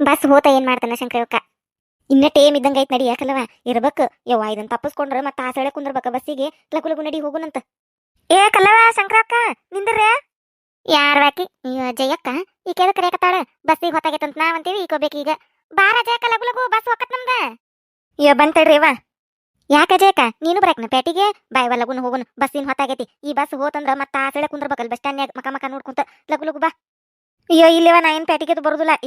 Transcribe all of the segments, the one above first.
Bus ಹೋತ ಏನ್ ಮಾಡ್ತಾನ ಶಂಕರವಕ್ಕ ಇನ್ನ ಟೇಮ್ ಇದ್ದಂಗ ಐತ್ ನಡಿ ಯಾಕಲ್ಲವ ಇರ್ಬೇಕು. ಯವ್ವ, ಇದನ್ ತಪ್ಪಸ್ಕೊಂಡ್ರ ಮತ್ತ ಆ ಸೆಳೆ ಕುಂದ್ರಬೇಕ ಬಸ್ಸಿಗೆ. ಲಗು ಲಗು ನಡಿ ಹೋಗುನಂತ. ಏ ಕಲ್ಲವ ಶಂಕರಕ್ಕ ನಿಂದ್ರೆ ಯಾರ್ ಜಯಕ್ಕ, ಈ ಈಕೆ ಕರೆಯಕತ್ತಾಳ ಬಸ್ಸಿಗೆ ಹೊತ್ತಾಗೈತಂತ ನಾವಂತೀವಿ, ಈಕೋಬೇಕು ಈಗ. ಬಾರ ಜಯಕ್ಕ, ಲಗು ಲಗು, ಬಸ್ ಹೊಕ್ಕತ್ ನಮ್ದ. ಅಯ್ಯೋ ಬಂತಡ್ರಿ ಅವ್ವ ಯಾಕ ಜಯಕ್ಕ? ನೀನು ಬರಕ್ನ ಪೇಟಿಗೆ? ಬಾಯ್ ಲಗುನ್ ಹೋಗುನ್, ಬಸ್ಸಿನ ಹೊತ್ತಾಗೈತಿ. ಈ ಬಸ್ ಹೋತಂದ್ರ ಮತ್ತ ಆ ಸೆಳೆ ಕುಂದ್ರಬೇಕಲ್, ಬಸ್ ಸ್ಟ್ಯಾಂಡ್ನ್ಯಾಗ ಮಕ ಮಕ ನೋಡ್ಕೊಂತ. ಲಗು ಲಗು ಬಾ. ಅಯ್ಯೋ, ಇಲ್ಲವ ನಾ ಏನು ಪೇಟಿಗೆ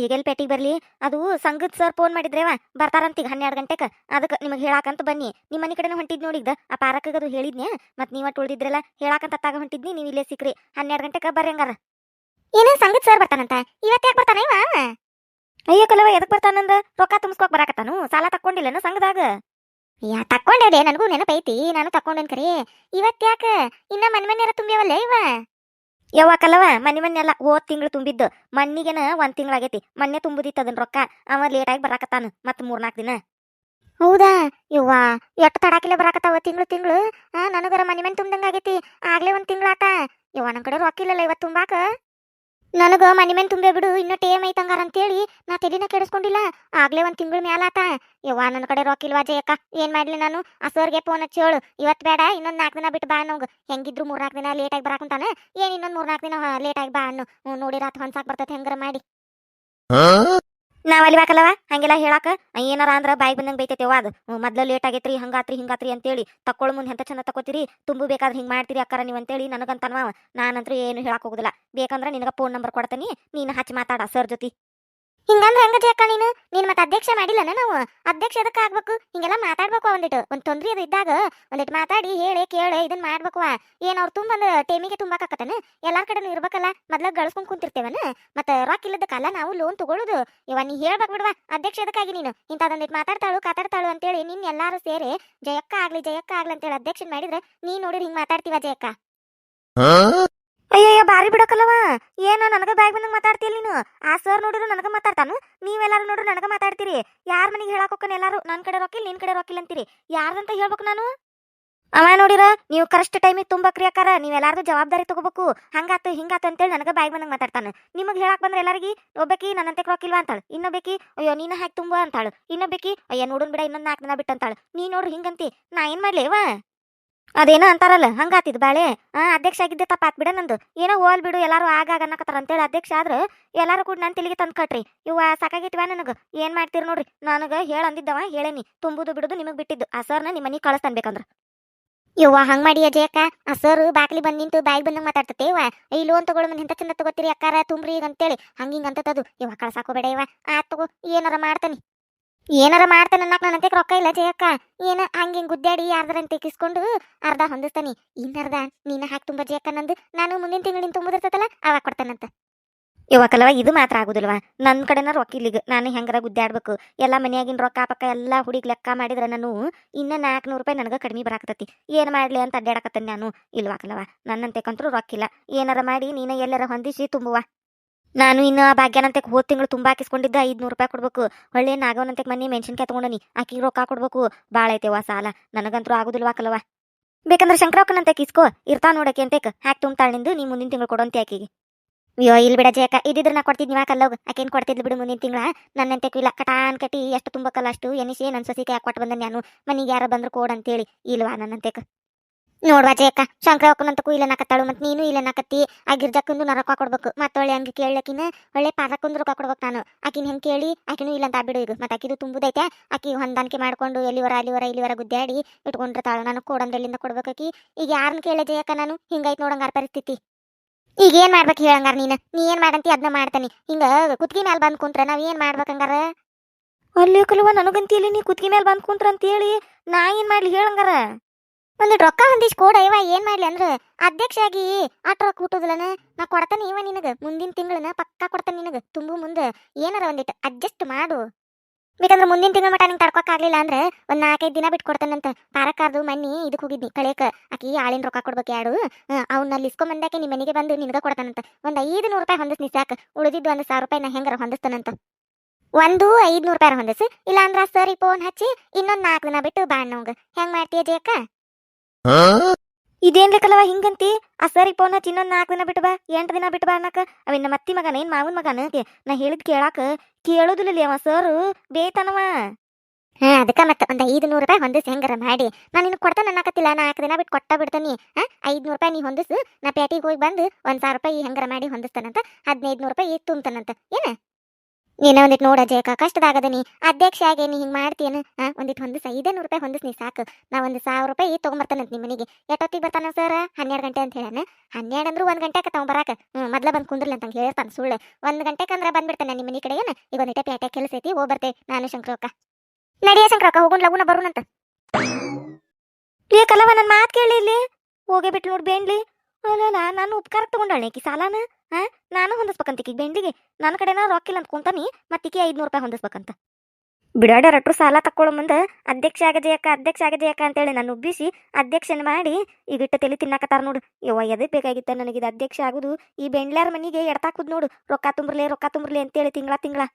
ಈಗ ಎಲ್ಲಿ ಪೇಟಿಗೆ ಬರಲಿ? ಅದು ಸಂಗತ್ ಸರ್ ಫೋನ್ ಮಾಡಿದ್ರೇವ? ಬರ್ತಾರಂತ ಈಗ ಹನ್ನೆರಡು ಗಂಟೆಗೆ ಅದಕ್ಕೆ ನಿಮಗೆ ಹೇಳಾಕಂತ ಬನ್ನಿ. ನಿಮ್ಮ ಮನೆ ಕಡೆನೂ ಹೊಂಟಿದ್ ನೋಡಿದ್ದ ಆ ಪಾರಕ್ಕಗದು ಹೇಳಿದ್ನೆ ಮತ್ ನೀವ ಉಳಿದಿದ್ರಲ್ಲ, ಹೇಳಾಕಂತ ತಾಗ ಹೊಂಟಿದ್ನಿ, ನೀವು ಇಲ್ಲೇ ಸಿಕ್ರಿ. ಹನ್ನೆರಡು ಗಂಟೆಗೆ ಬರ್ರಿ ಹಂಗಾರ. ಏನೇ ಸಂಗತ್ ಸರ್ ಬರ್ತಾನಂತ? ಇವತ್ತು ಯಾಕೆ ಬರ್ತಾನ ಇವ? ಅಯ್ಯೋ ಕಲವ ಎದಕ್ ಬರ್ತಾನಂದ? ರೊಕ್ಕ ತುಂಬಿಸ್ಕೋಕ್ ಬರಾಕತ್ತಾನು? ಸಾಲ ತಕ್ಕೊಂಡಿಲ್ಲನ ಸಂಘದಾಗ? ಯಾ ತಕ್ಕೊಂಡೇದೆ ನನಗೂ ನೆನಪೈತಿ. ನಾನು ತಕ್ಕೊಂಡೇನ್ ಕರೆ. ಇವತ್ತು ಯಾಕ? ಇನ್ನ ಮನೆ ಮನೆಯರ ತುಂಬ್ಯಾವಲ್ಲ ಇವ? ಯವ್ವ ಕಲವ ಮನೆ ಮನೆಯಲ್ಲ ಹೋದ್ ತಿಂಗಳು ತುಂಬಿದ್ದು. ಮಣ್ಣಿಗೆನ ಒಂದ್ ತಿಂಗಳಾಗೈತಿ. ಮೊನ್ನೆ ತುಂಬುದಿತ್ತು ಅದನ್ನ ರೊಕ್ಕ. ಅವ ಲೇಟಾಗಿ ಬರಾಕತ್ತಾನ ಮತ್ ಮೂರ್ನಾಲ್ಕು ದಿನ. ಹೌದಾ? ಯವ್ವ, ಎಷ್ಟು ತಡಾಕಿಲ್ಲ ಬರಾಕತ್ತಾವ ತಿಂಗಳು ತಿಂಗಳು? ನನಗರ ಮನೆ ಮನೆ ತುಂಬದಂಗ ಆಗೈತಿ ಆಗ್ಲೇ ಒಂದ್ ತಿಂಗಳಾತ. ಯವ್ವ, ನನ್ ಕಡೆ ರೊಕ್ಕ ಇಲ್ಲಲ್ಲ ಇವತ್ತು ತುಂಬಾಕ ನನಗ ಮನಿ ಮೇಲೆ ತುಂಬೆ ಬಿಡು, ಇನ್ನ ಟೇಮ್ ಐತಂಗಾರ ಅಂತೇಳಿ ನಾ ತಲೆನ ಕೆಡಿಸ್ಕೊಂಡಿಲ್ಲ. ಆಗ್ಲೇ ಒಂದ್ ತಿಂಗಳ ಮ್ಯಾಲ ಆತ. ಯವ್ವ ನನ್ನ ಕಡೆ ರೊಕ್ಕ ಇಲ್ವಾ ಜಯಕ್ಕ? ಏನ್ ಮಾಡ್ಲಿ ನಾನು? ಅಸೋರ್ಗೆ ಸರ್ಗೆ ಫೋನ್ ಹಚ್ಚಿ ಹೇಳು. ಇವತ್ ಬೇಡ, ಇನ್ನೊಂದ್ ನಾಲ್ಕು ದಿನ ಬಿಟ್ಟು ಬಾ ನಂಗ್ ಹೆಂಗಿದ್ರು ಮೂರ್ನಾಲ್ಕು ದಿನ ಲೇಟಾಗಿ ಬರಾಕಂತಾನ ಏನ್ ಇನ್ನೊಂದ್ ಮೂರ್ನಾಲ್ಕು ದಿನ ಲೇಟಾಗಿ ಬಾ ಅನ್ನು. ಹ್ಞೂ ನೋಡಿ ರಾತ್ ಹೊನ್ಸಾಕ್ ಬರ್ತೈತೆ, ಹೆಂಗಾರ ಮಾಡಿ. ನಾವ್ ಹಂಗೆಲ್ಲ ಹೇಳಾಕ? ಏನಾರ ಅಂದ್ರ ಬಾಯ್ ಬಂದಂಗ ಬೈತೈತೆವ ಅದು. ಮೊದ್ಲು ಲೇಟ್ ಆಗೈತ್ರಿ, ಹಂಗಾತ್ರಿ, ಹಿಂಗಾತ್ರಿ ಅಂತೇಳಿ ತಕ್ಕೊಳ್ಳ ಮುಂದೆ ಎಂತ ಚಂದ ತಕೋತೀರಿ ತುಂಬು ಬೇಕಾದ್ರೆ ಹಿಂಗ್ ಮಾಡ್ತೀರಿ ಅಕ್ಕರ ನೀವು ಅಂತೇಳಿ ನನಗಂತನವ. ನಾನಂತ್ರ ಏನು ಹೇಳಕ್ ಹೋಗುದಿಲ್ಲ. ಬೇಕಂದ್ರ ನಿನಗ ಫೋನ್ ನಂಬರ್ ಕೊಡ್ತೀನಿ, ನೀನು ಹಚ್ಚಿ ಮಾತಾಡ ಸರ್ ಜೊತೆ. ಹಿಂಗಂದ್ರೆ ಹೆಂಗ ಅಕ್ಕ ನೀನು? ನೀನ್ ಮತ್ತೆ ಅಧ್ಯಕ್ಷ ಮಾಡಿಲ್ಲನ ನಾವು? ಅಧ್ಯಕ್ಷ ಎದಕ್ಕೆ ಆಗ್ಬೇಕು? ಹಿಂಗೆಲ್ಲ ಮಾತಾಡ್ಬೇಕು ಒಂದಿಟ್ಟು. ಒಂದ್ ತೊಂದ್ರೆ ಅದು ಇದ್ದಾಗ ಒಂದಿಟ್ಟು ಮಾತಾಡಿ, ಹೇಳಿ, ಕೇಳಿ ಇದನ್ನ ಮಾಡ್ಬೇಕು ಏನ್ ಅವ್ರು ತುಂಬ ಟೇಮಿಗೆ ತುಂಬಾಕತ್ತನ ಎಲ್ಲಾರ್ ಕಡೆನೂ ಇರ್ಬೇಕಲ್ಲ? ಮೊದ್ಲ ಗಳಿಸ್ಕೊಂಡ್ ಕುಂತಿರ್ತೇವನ? ಮತ್ತೆ ರೊಕ್ಕ ಇಲ್ಲದಕ್ಕಲ್ಲ ನಾವು ಲೋನ್ ತಗೊಳುದು. ಇವ ನೀ ಹೇಳ್ಬೇಕು ಬಿಡ್ವಾ, ಅಧ್ಯಕ್ಷ ಎದಕ್ಕಾಗಿ ನೀನು? ಇಂಥದೊಂದಿಟ್ಟು ಮಾತಾಡ್ತಾಳು, ಕಾತಾಡ್ತಾಳು ಅಂತೇಳಿ ನಿನ್ ಎಲ್ಲಾರು ಸೇರಿ ಜಯಕ್ಕ ಆಗ್ಲಿ ಜಯಕ್ಕ ಆಗ್ಲಿ ಅಂತೇಳಿ ಅಧ್ಯಕ್ಷನ್ ಮಾಡಿದ್ರೆ ನೀ ನೋಡಿದ್ರೆ ಹಿಂಗ್ ಮಾತಾಡ್ತೀವ ಜಯಕ್ಕ? ಅಯ್ಯಯ್ಯ ಬಾರಿ ಬಿಡಕಲ್ಲವ ಏನು, ನನಗ ಬ್ಯಾಗ್ ಬಂದಂಗ ಮಾತಾಡ್ತೀಯ ನೀನು? ಆ ಸರ್ ನೋಡಿದ್ರು ನನಗೆ ಮಾತಾಡ್ತಾನು. ನೀವೆಲ್ಲಾರು ನೋಡ್ರು ನನಗ ಮಾತಾಡ್ತೀರಿ. ಯಾರ ಮನೆಗೆ ಹೇಳಕ್ ಎಲ್ಲರೂ? ನನ್ನ ಕಡೆ ರೊಕ್ಕಿಲ್ಲ, ನಿನ್ ಕಡೆ ರೊಕ್ಕಿಲ್ಲ ಅಂತೀರಿ. ಯಾರ್ದಂತ ಹೇಳ್ಬೇಕು ನಾನು? ಅವ ನೋಡಿರ, ನೀವು ಕರೆಕ್ಟ್ ಟೈಮಿಗೆ ತುಂಬಕ್ರಿ ಅಕ್ಕಾರ ನೀವೆಲ್ಲಾರ್ದು ಜವಾಬ್ದಾರಿ ತಗೋಬೇಕು. ಹಂಗಾತು, ಹಿಂಗಾತು ಅಂತೇಳಿ ನನಗ ಬಾಯ್ ಬಂದಂಗ ಮಾತಾಡ್ತಾನೆ. ನಿಮಗೆ ಹೇಳಕ್ ಬಂದ್ರೆ ಎಲ್ಲರಿಗೆ, ಒಬ್ಬಕಿ ನನ್ನಂತೆ ರೊಕ್ಕಿಲ್ವಾ ಅಂತಾಳು. ಇನ್ನೊಬ್ಬಕಿ, ಅಯ್ಯೋ, ನೀನು ಹಾಕಿ ತುಂಬ? ಅಂತಾಳು. ಇನ್ನೊಬ್ಬಕಿ, ಅಯ್ಯೋ, ನೋಡೋನ್ ಬಿಡ, ಇನ್ನೊಂದು ನಾಲ್ಕು ದಿನ ಬಿಟ್ಟು ಅಂತಾಳು ನೀ ನೋಡ್ರಿ ಹಿಂಗಂತಿ. ನಾ ಏನ್ ಮಾಡ್ಲೇವಾ ಅದೇನೋ ಅಂತಾರಲ್ಲ ಹಂಗಾತಿದ್ ಬಾಳೆ. ಆ, ಅಧ್ಯಕ್ಷ ಆಗಿದ್ದೆ ತಪ್ಪಾತ್ ಬಿಡ ನಂದು. ಏನೋ ಹೋಲ್ ಬಿಡು, ಎಲ್ಲಾರು ಆಗಾಗ ಅನ್ನಕತ್ತಾರ ಅಂತೇಳಿ ಅಧ್ಯಕ್ಷ ಆದ್ರ, ಎಲ್ಲಾರು ಕೂಡ ನನ್ ತಿಳಿಗೆ ತಂದ್ ಕಟ್ರಿ. ಇವ ಸಾಕಾಗಿತ್ವ ನನಗ. ಏನ್ ಮಾಡ್ತೀರಿ ನೋಡ್ರಿ. ನನಗ ಹೇಳ ಅಂದಿದ್ದವ, ಹೇಳೇನಿ. ತುಂಬುದು ಬಿಡುದು ನಿಮಗ್ ಬಿಟ್ಟಿದ್ದು. ಆ ಸರ್ನ ನಿಮ್ಮ ಮನಿಗ್ ಕಳಿಸ್ತಾನ್ ಬೇಕಂದ್ರ. ಇವ್ವ ಹಂಗ್ ಮಾಡಿ ಅಜಯಕ್ಕ ಆ ಸರ್ ಬಾಕ್ಲಿ ಬಂದ್ ನಿಂತು ಬಾಯಿಗೆ ಬಂದಂಗ ಮಾತಾಡ್ತತೆ ಇವ ಈ ಲೋನ್ ತಗೊಳ್ಳೋ ಮಂದಿ ಹಿಂತ ಚಂದ ತಗೋತೀರಿ ಅಕ್ಕಾರ, ತುಂಬ್ರಿ ಈಗ ಅಂತೇಳಿ. ಹಂಗಿಂಗ್ ಅಂತದ್ದು ಇವ ಕಳ್ಸಾಕೋಬೇಡ ಇವ ಆ ತಗೋ, ಏನಾರ ಮಾಡ್ತಾನಿ. ಏನಾರ ಮಾಡ್ತಾನೆ ಅನ್ನಕ್ ನನ್ನಂತೆ ರೊಕ್ಕ ಇಲ್ಲ ಜಯಕ್ಕ. ಏನ ಹಂಗೆ ಗುದ್ದಾಡಿ ಯಾರ್ದಾರಂತೆ ಕಿಸ್ಕೊಂಡು ಅರ್ಧ ಹೊಂದಿಸ್ತಾನೆ. ಇನ್ನರ್ಧ ನೀನ ಹಾಕಿ ತುಂಬ ಜಯಕ್ಕ ನಂದು. ನಾನು ಮುಂದಿನ ತಿಂಗಳಿನ ತುಂಬುದಿರ್ತತಲ್ಲ, ಅವಾಗ ಕೊಡ್ತಾನಂತ. ಇವಕ್ಕಲ್ವ ಇದು ಮಾತ್ರ ಆಗುದಿಲ್ವಾ? ನನ್ನ ಕಡೆನ ರೊಕ್ಕ ಇಲ್ಲಿಗ. ನಾನು ಹೆಂಗಾರ ಗುದ್ದಾಡ್ಬೇಕು? ಎಲ್ಲ ಮನೆಯಾಗಿನ ರೊಕ್ಕ ಪಕ್ಕ ಎಲ್ಲ ಹುಡುಗಿ ಲೆಕ್ಕ ಮಾಡಿದ್ರೆ ನಾನು ಇನ್ನ ನಾಲ್ಕುನೂರು ರೂಪಾಯಿ ನನಗೆ ಕಡಿಮೆ ಬರಾಕತ್ತತಿ. ಏನು ಮಾಡ್ಲಿ ಅಂತ ಅಡ್ಡಾಡಕತ್ತೇನೆ ನಾನು? ಇಲ್ವಾಕಲ್ಲವ ನನ್ನಂತೆ ಕಂತ್ರು ರೊಕ್ಕಿಲ್ಲ ಏನಾರ ಮಾಡಿ ನೀನ ಎಲ್ಲರ ಹೊಂದಿಸಿ ತುಂಬುವ. ನಾನು ಇನ್ನು ಆ ಭಾಗ್ಯನಂತೆ ಹೋದ ತಿಂಗಳು ತುಂಬಾ ಹಾಕಿಸ್ಕೊಂಡಿದ್ದ, ಐದ್ನೂರು ರೂಪಾಯಿ ಕೊಡ್ಬೇಕು. ಹೊಳ್ಳಿ ನಾಗವನಂತೆ ಮನೆ ಮೆಣಸಿನ್ಕಾಯಿ ತಗೊಂಡನಿ. ಆಕಿಗೆ ರೊಕ್ಕ ಕೊಡ್ಬೇಕು. ಭಾಳ ಐತೆವ ಸಾಲ. ನನಗಂತೂ ಆಗುದಿಲ್ವಾಕಲ್ಲವ ಬೇಕಂದ್ರೆ ಶಂಕರಕ್ಕನಂತೆ ಕಿಸ್ಕೋ. ಇರ್ತಾ ನೋಡಕ್ಕೆ ಅಂತೆ ಹಾಕಿ ತುಂಬ್ತಾಳೆ ನಿಂದು. ನೀ ಮುಂದಿನ ತಿಂಗಳು ಕೊಡೋಂತೆ ಆಕಿಗೆ. ಅಯ್ಯೋ ಇಲ್ಲಿ ಬಿಡ ಜಯಕ ಇದ್ದಿದ್ರೆ ನಾ ಕೊಡ್ತಿದ್ನಿ ವಾ ಕಲ್ಲೋಗ ಆಕೇನು ಕೊಡ್ತಿದ್ಲು ಬಿಡು ಮುಂದಿನ ತಿಂಗಳ? ನನ್ನಂತೆ ಇಲ್ಲ ಕಟಾನ್ ಕಟ್ಟಿ, ಎಷ್ಟು ತುಂಬಕಲ್ಲ ಅಷ್ಟು. ಎನಿಸಿ ನನ್ನ ಸೊಸಿಕೆ ಯಾಕೆ ಕೊಟ್ಟು ಬಂದ ನಾನು ಮನೆಗೆ ಯಾರು ಬಂದ್ರು ಕೋಡ್ ಅಂತೇಳಿ. ಇಲ್ವಾ ನನ್ನಂತೆಕ? ನೋಡ್ವಾ ಜಯಕ್ಕ ಶಂಕರಕ್ಕನಂತಕ್ಕೂ ಇಲ್ಲ ನಾಕತ್ತಾಳು ಮತ್ತೆ ನೀನು ಇಲ್ಲ ನಾಕತ್ತಿ ಆ ಗಿರ್ಜಕ್ಕಂದು ನಾ ರೊಕ್ಕ ಕೊಡ್ಬೇಕು. ಮತ್ತೊಳ್ಳೆ ಹಂಗೆ ಕೇಳಕಿನ ಒಳ್ಳೆ ಪಾರಕ್ಕೊಂದು ರೊಕ್ಕ ಕೊಡ್ಬೇಕು ನಾನು. ಆಕಿನ ಹೆಂಗೆ ಕೇಳಿ, ಆಕಿನೂ ಇಲ್ಲ ಅಂತ ಬಿಡು ಈಗ. ಮತ್ತೆ ಆಕಿದು ತುಂಬುದೈತೆ. ಆಕಿ ಹೊಂದಾಣಿಕೆ ಮಾಡ್ಕೊಂಡು ಎಲ್ಲಿವರ ಅಲ್ಲಿವರ ಇಲ್ಲಿವರ ಗುದ್ದಾಡಿ ಇಟ್ಕೊಂಡಿರ್ತಾಳು. ನಾನು ಕೊಡಂದ್ರಲ್ಲಿಂದ ಕೊಡ್ಬೇಕಾಕಿ ಈಗ ಯಾರನ್ನ ಕೇಳ ಜಯಕ್ಕ ನಾನು? ಹಿಂಗೈತೆ ನೋಡಂಗಾರ ಪರಿಸ್ಥಿತಿ. ಈಗ ಏನ್ ಮಾಡ್ಬೇಕು ಹೇಳಂಗಾರ ನೀನು? ನೀ ಏನ್ ಮಾಡಂತಿ ಅದನ್ನ ಮಾಡ್ತಾನೆ. ಹಿಂಗ ಕುತ್ತಿಗೆ ಮೇಲೆ ಬಂದ್ ಕುಂತ್ರ, ನಾವ್ ಏನ್ ಮಾಡ್ಬೇಕಂಗಾರ? ಕಲುವ ನನಗಂತ ಇಲ್ಲಿ ನೀ ಕುತ್ತಿಗೆ ಮೇಲೆ ಬಂದ್ ಕುಂತ್ರ ಅಂತೇಳಿ ನಾ ಏನ್ ಮಾಡ್ಲಿ ಹೇಳಂಗಾರ? ಒಂದು ರೊಕ್ಕ ಹೊಂದಿಸ್ ಕೊಡ ಇವ ಏನ್ ಮಾಡ್ಲಿ ಅಂದ್ರ. ಅಧ್ಯಕ್ಷ ಆಗಿ ಆಟ ರೊಕ್ಕ ಹುಟ್ಟುದಿಲ್ಲನ? ನಾ ಕೊಡ್ತಾನೆ ಇವ ನಿನಗ. ಮುಂದಿನ ತಿಂಗಳನ ಪಕ್ಕಾ ಕೊಡ್ತಾನೆ ನಿನಗ. ತುಂಬು ಮುಂದೆ. ಏನಾರ ಒಂದಿಟ್ಟು ಅಡ್ಜಸ್ಟ್ ಮಾಡು. ಬೇಕಂದ್ರೆ ಮುಂದಿನ ತಿಂಗಳ ಮಟ ನಿಂಗೆ ತಡ್ಕೊಕ್ ಆಗ್ಲಿಲ್ಲ ಅಂದ್ರೆ ಒಂದ್ ನಾಲ್ಕೈದು ದಿನ ಬಿಟ್ಟು ಕೊಡ್ತಾನಂತ ಪಾರಕಾರ್ದು ಮನ್ನಿ ಇದಕ್ಕೆ ಹೋಗಿದ್ನಿ. ಕಳೆಯಕ ಆಕಿ ಆಳಿನ ರೊಕ್ಕ ಕೊಡ್ಬೇಕು ಯಾಡು. ಅವ್ನ ಇಸ್ಕೊಂಬಂದಾಕೆ ನಿಮ್ಮ ಮನೆಗೆ ಬಂದು ನಿನಗ ಕೊಡ್ತಾನಂತ ಒಂದ್ ಐದು ನೂರು ರೂಪಾಯಿ ಹೊಂದಿಸ್ ಸಾಕು. ಉಳಿದಿದ್ದು ಒಂದು ಸಾವಿರ ರೂಪಾಯಿ ನಾ ಹೆಂಗಾರ ಹೊಂದಿಸ್ತಾನಂತ ಒಂದು ಐದ್ನೂರು ರೂಪಾಯಿ ಹೊಂದಿಸ್. ಇಲ್ಲ ಅಂದ್ರೆ ಸರಿ ಫೋನ್ ಹಚ್ಚಿ ಇನ್ನೊಂದ್ ನಾಲ್ಕು ದಿನ ಬಿಟ್ಟು ಬಾಣ್ಣ ಹೆಂಗ್. ಮಾಡ್ತೀಯ ಜಯಕ್ಕ ಇದೇನ್ ಲೆಕ್ಕಲ್ಲವ ಹಿಂಗಂತಿ? ಆ ಸರಿ ಫೋನ್ ಹಚ್ಚಿ ಇನ್ನೊಂದು ನಾಲ್ಕು ದಿನ ಬಿಟ್ಟು ಬಾ ಎಂಟು ದಿನ ಬಿಟ್ಟು ಬಾ ಅನ್ನಕ. ಅವಿನ ಮತ್ತಿ ಅತ್ತಿ ಮಗನ ಏನ್ ಮಾವನ ಮಗನ ನಾ ಹೇಳಿದ್ ಕೇಳಾಕ ಕೇಳೋದಿಲ್ಲ ಅವ ಸರ್ ಬೇತನವ. ಹಾ ಅದಕ್ಕ ಮತ್ತೆ ಒಂದ್ ಐದು ನೂರು ರೂಪಾಯಿ ಹೊಂದಿಸ್ ಹೆಂಗಾರ ಮಾಡಿ. ನಾನು ನಿನ್ ಕೊಡ್ತಾನ ಅನ್ನಕತ್ತಿಲ್ಲ ನಾಲ್ಕು ದಿನ ಬಿಟ್ಟು ಕೊಟ್ಟ ಬಿಡ್ತಾನಿ ಹಾ ಐದ್ನೂರು ರೂಪಾಯಿ ನೀ ಹೊಂದಿಸು ನಾ ಪೇಟಿಗೆ ಹೋಗಿ ಬಂದು ಒಂದ್ ಸಾವಿರ ರೂಪಾಯಿ ಹೆಂಗಾರ ಮಾಡಿ ಹೊಂದಿಸ್ತಾನಂತ ಹದಿನೈದು ನೂರು ರೂಪಾಯಿ ತುಂಬ್ತಾನಂತ. ಏನ? ನೀನ ಒಂದಿಟ್ಟು ನೋಡ ಜೇಕ ಕಷ್ಟದಾಗದ ನೀ. ಅಧ್ಯಕ್ಷ ಆಗಿ ನೀ ಹಿಂಗ್ ಮಾಡ್ತೀಯನ? ಒಂದಿಟ್ ಹೊಂದಿಸ. ಐದನೂರು ರೂಪಾಯಿ ಹೊಂದಿಸ್ ನೀ ಸಾಕು. ನಾ ಒಂದು ಸಾವಿರ ರೂಪಾಯಿ ತಗೊಂಬರ್ತಾನಂತ ನಿಮ್ಮ ಮನೆಗೆ ಎಷ್ಟೊತ್ತಿಗೆ ಬರ್ತಾನ ಸರ್? ಹನ್ನೆರಡು ಗಂಟೆ ಅಂತ ಹೇಳಾನ ಹನ್ನೆರಡು ಅಂದ್ರೂ ಒಂದ್ ಗಂಟೆಗೆ ತಗೊಂಬರಾಕ ಹ್ಞೂ ಮೊದ್ಲ ಬಂದು ಕುಂದ್ರಲ್ಲ ಅಂತ ಹೇಳ್ತಾನೆ ಸುಳ್ಳು. ಒಂದ್ ಗಂಟೆಗೆ ಅಂದ್ರೆ ಬಂದ್ಬಿಡ್ತಾನೆ ನಿಮ್ಮ ಮನೆ ಕಡೆ, ಏನ? ಈಗ ಒಂದಿಟ್ಟೆ ಪೇಟೆ ಕೆಲಸ ಐತಿ, ಹೋಗಿ ನಾನು ಶಂಕರಕ್ಕ ನಡಿಯ ಶಂಕರಕ್ಕ ಹೋಗುನ್ ಲಗುನ ಬರುನಂತ ಏ ಕಲವ ನನ್ನ ಮಾತು ಕೇಳಿ ಇಲ್ಲಿ. ಹೋಗೇ ಬಿಟ್ಟು ನೋಡಿ ಬೇಂಡ್ಲಿ ಅಲ್ಲಲ್ಲ ನಾನು ಉಪಕಾರ ತಗೊಂಡಾಳೆ ಕಿ ಸಾಲಾನ? ಹಾ ನಾನು ಹೊಂದಿಸ್ಬೇಕಂತ ಈಕಿಗೆ ಬೆಂಡಿಗೆ ನನ್ನ ಕಡೆನ ರೊಕ್ಕಿಲ್ಲ ಅಂತ ಕುಂತಾನಿ ಮತ್ತೀಕಿ ಐದ್ನೂರು ರೂಪಾಯಿ ಹೊಂದಿಸ್ಬೇಕಂತ. ಬಿಡಾಡ ರಟ್ರು ಸಾಲ ತಕ್ಕೊಳ್ಳೋ ಮುಂದೆ ಅಧ್ಯಕ್ಷ ಆಗಜಯಕ್ಕ ಅಧ್ಯಕ್ಷ ಆಗಜಯಕ್ಕ ಅಂತೇಳಿ ನಾನು ಉಬ್ಬಿಸಿ ಅಧ್ಯಕ್ಷನ ಮಾಡಿ ಈಗ ಗಿಟ್ಟ ತಲೆ ತಿನ್ನಾಕತ್ತಾರ ನೋಡು. ಯವ್ವ ಎದಕ್ಕೆ ಬೇಕಾಗಿತ್ತ ನನಗಿದು ಅಧ್ಯಕ್ಷ ಆಗುದು? ಈ ಬೆಂಡ್ಲಾರ ಮನಿಗೆ ಎಡತಾಕುದು ನೋಡು. ರೊಕ್ಕ ತುಂಬ್ರಲೆ, ರೊಕ್ಕ ಅಂತ ಅಂತೇಳಿ ತಿಂಗಳ ತಿಂಗಳ.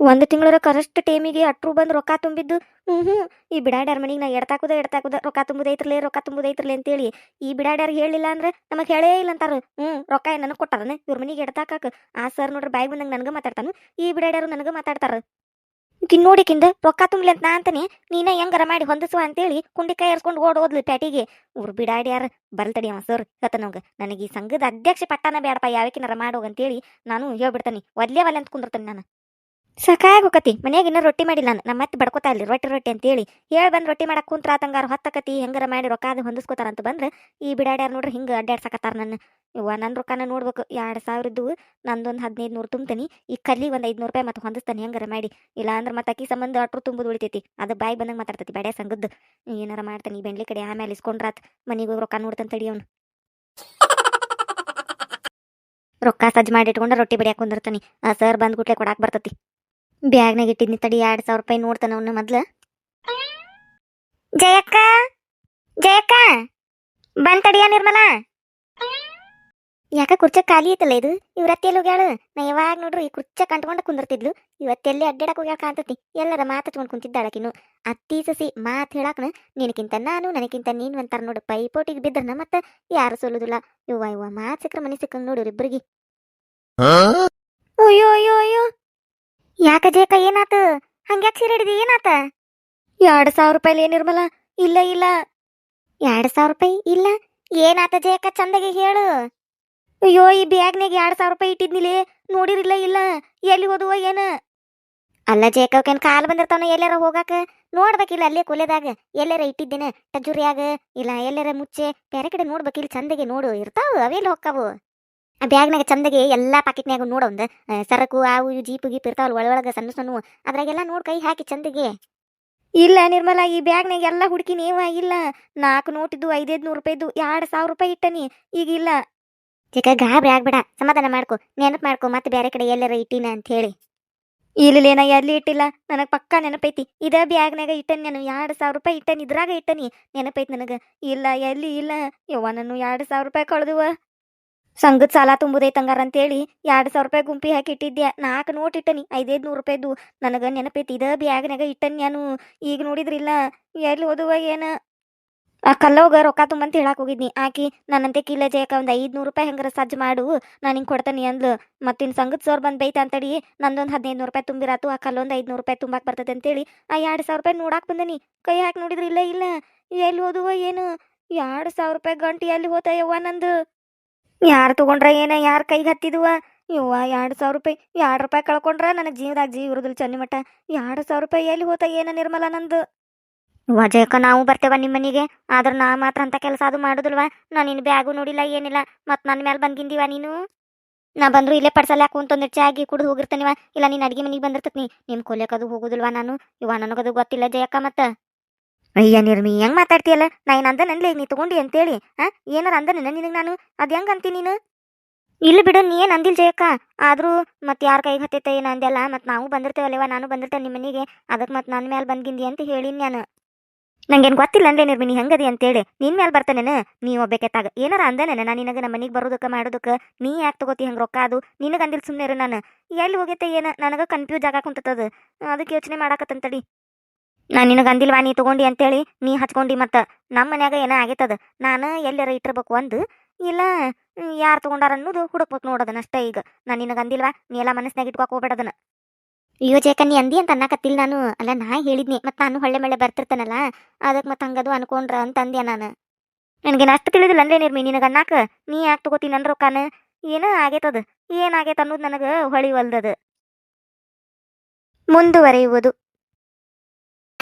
ಒಂದು ತಿಂಗಳ ಕರೆಕ್ಟ್ ಟೈಮಿಗೆ ಅಟ್ರು ಬಂದು ರೊಕ್ಕ ತುಂಬಿದ್ದು? ಹ್ಞೂ ಹ್ಞೂ ಈ ಬಿಡಾಡ್ಯಾರ ಮನಿಗೆ ನಾ ಎಡ್ತಾಕುದ ಎಡ್ತಾಕುದ ರೊಕ್ಕ ತುಂಬುದೈತ್ರಲೆ ರೊಕ್ಕ ತುಂಬುದೈತ್ರಲೆ ಅಂತೇಳಿ ಈ ಬಿಡಾಡ್ಯಾರ ಹೇಳಿಲ್ಲ ಅಂದ್ರೆ ನಮಗೆ ಹೇಳೇ ಇಲ್ಲ ಅಂತಾರ. ಹ್ಞೂ ರೊಕ್ಕ ನನಗೆ ಕೊಟ್ಟಾರನ, ಇವ್ರ ಮನಿಗೆ ಎಡ್ತಾಕಾಕ. ಆ ಸರ್ ನೋಡ್ರಿ ಬಾಯ್ ಬಂದಂಗೆ ನನಗೆ ಮಾತಾಡ್ತಾನು, ಈ ಬಿಡಾಡ್ಯಾರು ನನಗೆ ಮಾತಾಡ್ತಾರ. ನೋಡಿಕಿಂದ ರೊಕ್ಕ ತುಂಬಲಿ ಅಂತ ನಾ ಅಂತಾನೆ, ನೀನ ಹೆಂಗಾರ ಮಾಡಿ ಹೊಂದಿಸುವ ಅಂತೇಳಿ ಕುಂಡಿ ಕೈ ಓಡೋದ್ಲಿ ಪ್ಯಾಟಿಗೆ. ಊರು ಬಿಡಾಡ್ಯಾರ ಬರ್ತಡಿ ಅವ ಸರ್, ಹೇಳ್ತಾನ ನಮ್ಗೆ ನನಗೆ ಈ ಸಂಘದ ಅಧ್ಯಕ್ಷ ಪಟ್ಟನ ಬೇಡಪ್ಪ ಯಾವಕ್ಕಿನಾರ ಮಾಡೋಗ ಅಂತೇಳಿ ನಾನು ಹೇಳ್ಬಿಡ್ತಾನೆ, ಒದ್ಲೇ ಒಲೆ ಅಂತ ಕುಂದಿರ್ತಾನೆ ನಾನು. ಸಾಕಾಗಿ ಮನೆಯಾಗ ಇನ್ನೂ ರೊಟ್ಟಿ ಮಾಡಿಲ್ಲ ನಮ್ಮ ಮತ್ತೆ ಬಡ್ಕೋತಾ ಇಲ್ಲ ರೊಟ್ಟಿ ರೊಟ್ಟಿ ಅಂತೇಳಿ. ಹೇಳಿ ಬಂದು ರೊಟ್ಟಿ ಮಾಡಕ್ಕೆ ಕುಂತ್ರ ತಂಗಾರ ಹೊತ್ತಕತಿ, ಹೆಂಗಾರ ಮಾಡಿ ರೊಕ್ಕ ಅದು ಹೊಂದಿಸ್ಕೋತಾರ ಅಂತ ಬಂದ್ರೆ, ಈ ಬಿಡಾಡ್ಯಾರ ನೋಡ್ರಿ ಹಿಂಗೆ ಅಡ್ಡಾಡ್ಸಕತ್ತಾರ ನನ್ನ ಇವ ನನ್ನ ರೊಕ್ಕನ ನೋಡ್ಬೇಕು. ಎರಡು ಸಾವಿರದ್ದು ನಂದೊಂದು ಹದಿನೈದು ನೂರು ತುಂಬ್ತೀನಿ. ಈ ಕಲ್ಲಿ ಒಂದು ಐದುನೂರು ರೂಪಾಯಿ ಮತ್ತೆ ಹೊಂದಿಸ್ತಾನೆ, ಹೆಂಗಾರ ಮಾಡಿ. ಇಲ್ಲ ಅಂದ್ರೆ ಮತ್ತೆ ಅಕ್ಕಿ ಸಂಬಂಧ ಅಟ್ರು ತುಂಬುದು ಉಳಿತೈತಿ. ಅದು ಬಾಯಿ ಬಂದಂಗೆ ಮಾತಾಡ್ತೈತಿ ಬೇಡ ಸಂಗದ್ದು ಏನಾರ ಮಾಡ್ತಾನೆ ಈ ಬೆಂಡ್ಲಿ ಕಡೆ ಆಮೇಲೆ ಇಸ್ಕೊಂಡ್ರಾತ್. ಮನೆಗೆ ಹೋಗಿ ರೊಕ್ಕ ನೋಡ್ತಾನೆ ತಡಿ ಅವ್ನು. ರೊಕ್ಕ ಸಜ್ಜು ಮಾಡಿ ಇಟ್ಕೊಂಡು ರೊಟ್ಟಿ ಬಡಿಯಾಕ ಆ ಸರ್ ಬಂದ್ ಗುಟ್ಲೆ ಕೊಡಾಕ್ ಬರ್ತತಿ. ಬ್ಯಾಗ್ನಾಗ ಇಟ್ಟಿದ್ನಿ ತಡಿ ಎರಡು ಸಾವಿರ ರೂಪಾಯಿ ನೋಡ್ತಾನ ಅವನು ಮೊದ್ಲು. ಜಯಕ್ಕ ಜಯಕ್ಕ ಬಂದ್ ತಡಿಯ ನಿರ್ಮಲ. ಯಾಕ ಕುರ್ಚ ಖಾಲಿ ಐತಲ್ಲ ಇದು? ಇವ್ರತ್ತೆಲ್ಲಿ ಹೋಗ್ಯಾಳು? ನಾ ಯಾವಾಗ ನೋಡ್ರು ಈ ಕುರ್ಚ ಕಂಟ್ಕೊಂಡು ಕುಂದಿರ್ತಿದ್ಲು. ಇವತ್ತೆಲ್ಲಿ ಅಡ್ಡಾಡಕ್ ಹೋಗ್ಯಾಳ ಕಾಣ್ತತಿ. ಎಲ್ಲರ ಮಾತಾಡ್ಕೊಂಡು ಕುಂತಿದ್ದಾಳಕಿನ್ನು ಅತ್ತಿ ಸಸಿ ಮಾತು ಹೇಳಾಕನ ನಿನಕ್ಕಿಂತ ನಾನು ನನಗಿಂತ ನೀನು ಅಂತಾರ ನೋಡು. ಪೈಪೋಟಿಗೆ ಬಿದ್ರನ ಮತ್ತೆ ಯಾರು ಸೋಲುದಿಲ್ಲ. ಇವ್ವ ಇವ್ವ ಮಾತ್ ಸಿಕ್ಕ್ರ ಮನಿ ಸಿಕ್ಕಂಗ್ ನೋಡು ಇಬ್ಬರಿಗೆ ಅಯ್ಯೋ ಅಯ್ಯೋ ಅಯ್ಯೋ. ಯಾಕ ಜೇಕ ಏನಾತ? ಹಂಗ್ಯಾಕ್ ಸೀರೆ ಹಿಡಿದಿ ಏನಾತ? ಎರಡ್ ಸಾವಿರ ರೂಪಾಯಿ ಏನಿರ್ಮಲ ಇಲ್ಲ ಇಲ್ಲ. ಎರಡ್ ಸಾವಿರ ರೂಪಾಯಿ ಇಲ್ಲ. ಏನಾತ ಜೇಕ ಚಂದಗೆ ಹೇಳು. ಅಯ್ಯೋ ಈ ಬ್ಯಾಗ್ನಾಗ ಎರಡು ಸಾವಿರ ರೂಪಾಯಿ ಇಟ್ಟಿದ್ನಿಲೆ ನೋಡಿರಿಲ್ಲ ಇಲ್ಲ. ಎಲ್ಲಿ ಹೋದುವ ಏನ? ಅಲ್ಲ ಜೇಕವ್ಕೇನ್ ಕಾಲ್ ಬಂದಿರ್ತಾನ ಎಲ್ಲಾರ ಹೋಗಾಕ? ನೋಡ್ಬೇಕಿಲ್ಲ ಅಲ್ಲೇ ಕೊಲೆದಾಗ. ಎಲ್ಲಾರ ಇಟ್ಟಿದ್ದೇನೆ? ಟಜುರಿಯಾಗ? ಇಲ್ಲ ಎಲ್ಲಾರ ಮುಚ್ಚೆ? ಬೇರೆ ಕಡೆ ನೋಡ್ಬೇಕಿಲ್ಲ ಚಂದಗೆ ನೋಡು. ಇರ್ತಾವ ಅವೆಲ್ಲ ಹೊಕ್ಕಾವು ಆ ಬ್ಯಾಗ್ನಾಗ ಚಂದಗೆ ಎಲ್ಲಾ ಪಾಕೆಟ್ನಾಗ ನೋಡ ಒಂದು ಸರಕು ಆವು ಇವು ಜೀಪು ಗೀಪ್ ಇರ್ತಾವಲ್ಲ ಒಳಗೊಳಗ ಸಣ್ಣ ಸಣ್ಣ. ಅದ್ರಾಗೆಲ್ಲ ನೋಡ್ ಕೈ ಹಾಕಿ ಚಂದಗೆ. ಇಲ್ಲ ನಿರ್ಮಲ ಈ ಬ್ಯಾಗ್ನಾಗ ಎಲ್ಲ ಹುಡುಕಿ ನೀವ ಇಲ್ಲ. ನಾಲ್ಕು ನೋಟಿದ್ದು ಐದೈದು ನೂರು ರೂಪಾಯಿದ್ದು ಎರಡು ಸಾವಿರ ರೂಪಾಯಿ ಇಟ್ಟನಿ. ಈಗ ಇಲ್ಲ. ಚಿಕ್ಕ ಗಾಬರಿ ಆಗ್ಬೇಡ. ಸಮಾಧಾನ ಮಾಡ್ಕೊ. ನೆನಪು ಮಾಡ್ಕೊ. ಮತ್ತೆ ಬೇರೆ ಕಡೆ ಎಲ್ಲರ ಇಟ್ಟಿನ ಅಂತ ಹೇಳಿ. ಇಲ್ಲ ನಾ ಎಲ್ಲಿ ಇಟ್ಟಿಲ್ಲ. ನನಗೆ ಪಕ್ಕಾ ನೆನಪೈತಿ. ಇದ ಬ್ಯಾಗ್ನಾಗ ಇಟ್ಟನಿ ನಾನು. ಎರಡು ಸಾವಿರ ರೂಪಾಯಿ ಇಟ್ಟನಿ. ಇದ್ರಾಗ ಇಟ್ಟನಿ. ನೆನಪೈತಿ ನನಗೆ. ಇಲ್ಲ ಎಲ್ಲಿ ಇಲ್ಲ. ಯವ್ವ ನಾನು ಎರಡು ಸಾವಿರ ರೂಪಾಯಿ ಕಳೆದುವ. ಸಂಘದ ಸಾಲ ತುಂಬುದೈತೆ ಹಂಗಾರ ಅಂತೇಳಿ ಎರಡು ಸಾವಿರ ರೂಪಾಯಿ ಗುಂಪಿ ಹಾಕಿ ಇಟ್ಟಿದ್ದೆ. ನಾಲ್ಕು ನೋಟ್ ಇಟ್ಟನಿ. ಐದೈದು ನೂರು ರೂಪಾಯಿದು ನನಗೆ ನೆನಪೈತಿ. ಇದ ಬ್ಯಾಗ್ನಾಗ ಇಟ್ಟನಿ ನಾನು ಈಗ ನೋಡಿದ್ರಿಲ್ಲ. ಎಲ್ಲಿ ಓದುವ ಏನು? ಆ ಕಲ್ಲೋಗ ರೊಕ್ಕ ತುಂಬಂತ ಹೇಳಕ್ ಹೋಗಿದ್ನಿ. ಆಕಿ ನನ್ನಂತೆ ಕಿಲ್ಲ ಜಯಕ ಒಂದು ಐದ್ನೂರು ರೂಪಾಯಿ ಹಂಗಾರ ಸಜ್ಜು ಮಾಡು. ನಾನು ಹಿಂಗೆ ಕೊಡ್ತಾನೆ ಅಂದ್ಲು. ಮತ್ತಿನ್ ಸಂಘದ ಸೋರ್ ಬಂದು ಬೈತ ಅಂತಡಿ ನಂದೊಂದು ಹದಿನೈದು ನೂರು ರೂಪಾಯಿ ತುಂಬಿರಾತು. ಆ ಕಲ್ಲೊಂದು ಐದ್ನೂರು ರೂಪಾಯಿ ತುಂಬಾಕ್ ಬರ್ತದೆ ಅಂತೇಳಿ ಆ ಎರಡು ಸಾವಿರ ರೂಪಾಯಿ ನೋಡಾಕ್ ಬಂದನಿ. ಕೈ ಹಾಕಿ ನೋಡಿದ್ರಿ ಇಲ್ಲ. ಇಲ್ಲ ಎಲ್ಲಿ ಓದುವ ಏನು? ಎರಡು ಸಾವಿರ ರೂಪಾಯಿ ಗಂಟೆ ಎಲ್ಲಿ ಹೋತ ಯವ್ವ ನಂದು? ಯಾರು ತಗೊಂಡ್ರ ಏನ, ಯಾರ ಕೈಗೆ ಹತ್ತಿದುವ? ಇವ್ವ ಎರಡು ಸಾವಿರ ರೂಪಾಯಿ, ಎರಡು ರೂಪಾಯಿ ಕಳ್ಕೊಂಡ್ರ ನನಗೆ ಜೀವದಾಗ ಜೀವ ಇರೋದಿಲ್ಲ ಚನ್ನಿ ಮಠ ಎರಡು ಸಾವಿರ ರೂಪಾಯಿ ಎಲ್ಲಿ ಹೋತ, ಏನ ನಿರ್ಮಲ ನಂದು? ವಜಯಕ್ಕ ನಾವು ಬರ್ತೇವ ನಿಮ್ಮ ಮನೆಗೆ. ಆದ್ರೆ ನಾ ಮಾತ್ರ ಅಂತ ಕೆಲಸ ಅದು ಮಾಡುದಿಲ್ವಾ? ನಾನು ನಿನ್ನ ಬ್ಯಾಗು ನೋಡಿಲ್ಲ, ಏನಿಲ್ಲ. ಮತ್ತು ನನ್ನ ಮೇಲೆ ಬಂದ್ಗಿಂದಿವ ನೀನು? ನಾ ಬಂದ್ರು ಇಲ್ಲೇ ಪಡ್ಸಲ್ಲ, ಯಾಕೆ ಅಂತಂದ್ರೆ ಚಾಗಿ ಕುಡಿದು ಹೋಗಿರ್ತಾನಿವ. ಇಲ್ಲ, ನೀನು ಅಡಿಗೆ ಮನೆಗೆ ನಿಮ್ ಕೊಲಿಯಾಕ ಅದು ಹೋಗುದಿಲ್ವಾ ನಾನು? ಇವ ನನಗದು ಗೊತ್ತಿಲ್ಲ ಜಯಕ್ಕ ಮತ್ತ. ಅಯ್ಯ ನಿರ್ಮಿ, ಹೆಂಗ್ ಮಾತಾಡ್ತೀಯಲ್ಲ? ನಾ ಏನು ಅಂದ ನನ್ಲೆ ನೀ ತಗೊಂಡಿ ಅಂತೇಳಿ, ಆ? ಏನಾರ ಅಂದ ನಿನಗ್ ನಾನು? ಅದ್ ಹೆಂಗ್ ಅಂತಿ ನೀನು? ಇಲ್ಲಿ ಬಿಡು, ನೀ ಏನ್ ಅಂದಿಲ್ ಜಯಕ್ಕ? ಆದ್ರೂ ಮತ್ತೆ ಯಾರ ಕೈಗೆ ಹತ್ತೈತೆ, ಏನು ಅಂದೆಲ್ಲ ಮತ್ತು ನಾವು ಬಂದಿರ್ತೇವಲ್ಲ ನಾನು ಬಂದಿರ್ತೇನೆ ನಿಮ್ಮ ಮನೆಗೆ. ಅದಕ್ಕೆ ಮತ್ತೆ ನನ್ನ ಮೇಲೆ ಬಂದ್ಗಿಂದಿ ಅಂತ ಹೇಳಿನಿ ನಾನು. ನಂಗೇನು ಗೊತ್ತಿಲ್ಲ ಅಂದ್ರೆ ನಿರ್ಮಿ, ನೀ ಹೆಂಗದಿ ಅಂತೇಳಿ. ನಿನ್ ಮೇಲೆ ಬರ್ತಾನೇನು ನೀ ಒಬ್ಬಕೆತ್ತಾಗ ಏನಾರ ಅಂದನೇನ ನಾನು ನಿನಗೆ ನಮ್ಮ ಮನೆಗೆ ಬರೋದಕ್ಕೆ, ಮಾಡೋದಕ್ಕೆ, ನೀ ಯಾಕೆ ತಗೋತಿ ಹೆಂಗ್ ರೊಕ್ಕ ಅದು? ನಿನಗೆ ಅಂದಿಲ್ಲ ಸುಮ್ಮನೆ ನಾನು. ಎಲ್ಲಿ ಹೋಗೈತೆ ಏನ? ನನಗೆ ಕನ್ಫ್ಯೂಸ್ ಆಗಾಕ ಕುಂತದ ಅದಕ್ಕೆ ಯೋಚನೆ ಮಾಡಾಕತ್ತಂತಡಿ ನಾನು ನಿನಗೆ ಅಂದಿಲ್ವಾ ನೀ ತಗೊಂಡಿ ಅಂತೇಳಿ ನೀ ಹಚ್ಕೊಂಡು ಮತ್ತೆ ನಮ್ಮ ಮನ್ಯಾಗ ಏನೋ ಆಗೈತದ ನಾನು ಎಲ್ಲಾರ ಇಟ್ಟಿರ್ಬೇಕು ಒಂದು. ಇಲ್ಲ ಯಾರು ತಗೊಂಡಾರ ಅನ್ನೋದು ಹುಡುಕ್ಬೇಕು ನೋಡೋದನ್ನ ಅಷ್ಟೇ ಈಗ. ನಾನು ನಿನಗೆ ಅಂದಿಲ್ವಾ? ನೀ ಎಲ್ಲ ಮನಸ್ಸಿನಾಗ ಇಟ್ಕೊಕ್ ಹೋಗ್ಬೇಡದನ್ನ. ಅಯ್ಯೋ ಜೇಕ ನೀ ಅಂದಿ ಅಂತ ಅನ್ನಕತ್ತಿಲ್ಲ ನಾನು. ಅಲ್ಲ, ನಾ ಹೇಳಿದ್ನಿ. ಮತ್ತು ನಾನು ಹೊಳ್ಳೆ ಮಳೆ ಬರ್ತಿರ್ತಾನಲ್ಲ ಅದಕ್ಕೆ ಮತ್ತೆ ಹಂಗದು ಅನ್ಕೊಂಡ್ರ ಅಂತ ಅಂದ್ಯ ನಾನು. ನನಗೇನು ಅಷ್ಟು ತಿಳಿದಿಲ್ಲ ಅಂದ್ರೆ ನಿರ್ಮಿ, ನಿನಗೆ ಅನ್ನಾಕ? ನೀ ಯಾಕೆ ತೊಗೋತೀನಿ ಅಂದ್ರೆ ರೊಕ್ಕನ? ಏನೋ ಆಗೈತದ. ಏನಾಗೈತೆ ಅನ್ನೋದು ನನಗೆ ಹೊಳಿವಲ್ದದು ಮುಂದುವರಿಯುವುದು.